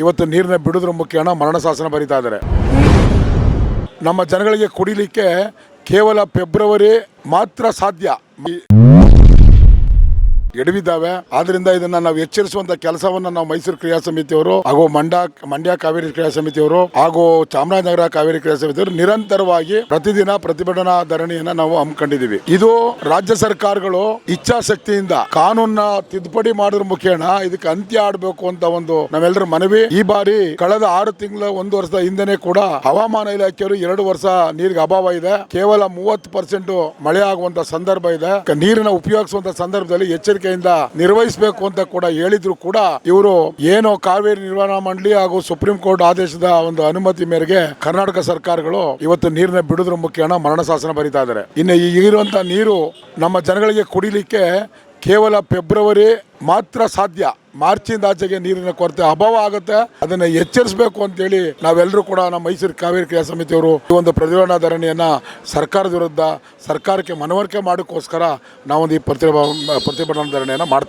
ಇವತ್ತು ನೀರನ್ನ ಬಿಡುದ್ರ ಮುಖ್ಯಣ ಮರಣ ಶಾಸನ ಬರೀತಾ ಇದ್ದಾರೆ. ನಮ್ಮ ಜನಗಳಿಗೆ ಕುಡಿಲಿಕ್ಕೆ ಕೇವಲ ಫೆಬ್ರವರಿ ಮಾತ್ರ ಸಾಧ್ಯ. ಎಡವಿದ್ದಾವೆ. ಆದ್ರಿಂದ ಇದನ್ನ ನಾವು ಎಚ್ಚರಿಸುವಂತ ಕೆಲಸವನ್ನ ನಾವು ಮೈಸೂರು ಕ್ರಿಯಾ ಸಮಿತಿಯವರು ಹಾಗೂ ಮಂಡ ಮಂಡ್ಯ ಕಾವೇರಿ ಕ್ರಿಯಾ ಸಮಿತಿಯವರು ಹಾಗೂ ಚಾಮರಾಜನಗರ ಕಾವೇರಿ ಕ್ರಿಯಾ ಸಮಿತಿಯವರು ನಿರಂತರವಾಗಿ ಪ್ರತಿದಿನ ಪ್ರತಿಭಟನಾ ಧರಣಿಯನ್ನ ನಾವು ಹಮ್ಮಿಕೊಂಡಿದೀವಿ ಇದು ರಾಜ್ಯ ಸರ್ಕಾರಗಳು ಇಚ್ಛಾಶಕ್ತಿಯಿಂದ ಕಾನೂನ ತಿದ್ದುಪಡಿ ಮಾಡೋದ್ರ ಮುಖೇನ ಇದಕ್ಕೆ ಅಂತ್ಯ ಆಡಬೇಕು ಅಂತ ಒಂದು ನಾವೆಲ್ಲರ ಮನವಿ. ಈ ಬಾರಿ ಕಳೆದ ಆರು ತಿಂಗಳ ಒಂದು ವರ್ಷದ ಹಿಂದೆನೆ ಕೂಡ ಹವಾಮಾನ ಇಲಾಖೆಯವರು ಎರಡು ವರ್ಷ ನೀರಿಗೆ ಅಭಾವ ಇದೆ. ಕೇವಲ ಮೂವತ್ತು ಪರ್ಸೆಂಟ್ ಮಳೆ ಆಗುವಂತ ಸಂದರ್ಭ ಇದೆ. ನೀರಿನ ಉಪಯೋಗಿಸುವಂತ ಸಂದರ್ಭದಲ್ಲಿ ಎಚ್ಚರಿಕೆಯಿಂದ ನಿರ್ವಹಿಸಬೇಕು ಅಂತ ಕೂಡ ಹೇಳಿದ್ರು ಕೂಡ ಇವರು ಏನು ಕಾವೇರಿ ನಿರ್ವಹಣಾ ಮಂಡಳಿ ಹಾಗೂ ಸುಪ್ರೀಂ ಕೋರ್ಟ್ ಆದೇಶದ ಒಂದು ಅನುಮತಿ ಮೇರೆಗೆ ಕರ್ನಾಟಕ ಸರ್ಕಾರಗಳು ಇವತ್ತು ನೀರಿನ ಬಿಡುದ್ರ ಮುಖೇನ ಮರಣ ಶಾಸನ ಬರೀತಾ ಇದ್ದಾರೆ. ಇನ್ನು ಈ ಇರುವಂತ ನೀರು ನಮ್ಮ ಜನಗಳಿಗೆ ಕುಡಿಲಿಕ್ಕೆ ಕೇವಲ ಫೆಬ್ರವರಿ ಮಾತ್ರ ಸಾಧ್ಯ. ಮಾರ್ಚಿಂದ ಆಚೆಗೆ ನೀರಿನ ಕೊರತೆ ಅಭಾವ ಆಗುತ್ತೆ. ಅದನ್ನ ಎಚ್ಚರಿಸಬೇಕು ಅಂತೇಳಿ ನಾವೆಲ್ಲರೂ ಕೂಡ ನಮ್ಮ ಮೈಸೂರು ಕಾವೇರಿ ಕ್ರಿಯಾ ಸಮಿತಿಯವರು ಈ ಒಂದು ಪ್ರತಿಭಟನಾ ಧರಣಿಯನ್ನ ಸರ್ಕಾರದ ವಿರುದ್ಧ ಸರ್ಕಾರಕ್ಕೆ ಮನವರಿಕೆ ಮಾಡೋಕ್ಕೋಸ್ಕರ ನಾವೊಂದು ಈ ಪ್ರತಿಭಾ ಪ್ರತಿಭಟನಾ ಧರಣಿಯನ್ನ ಮಾಡ್ತಾ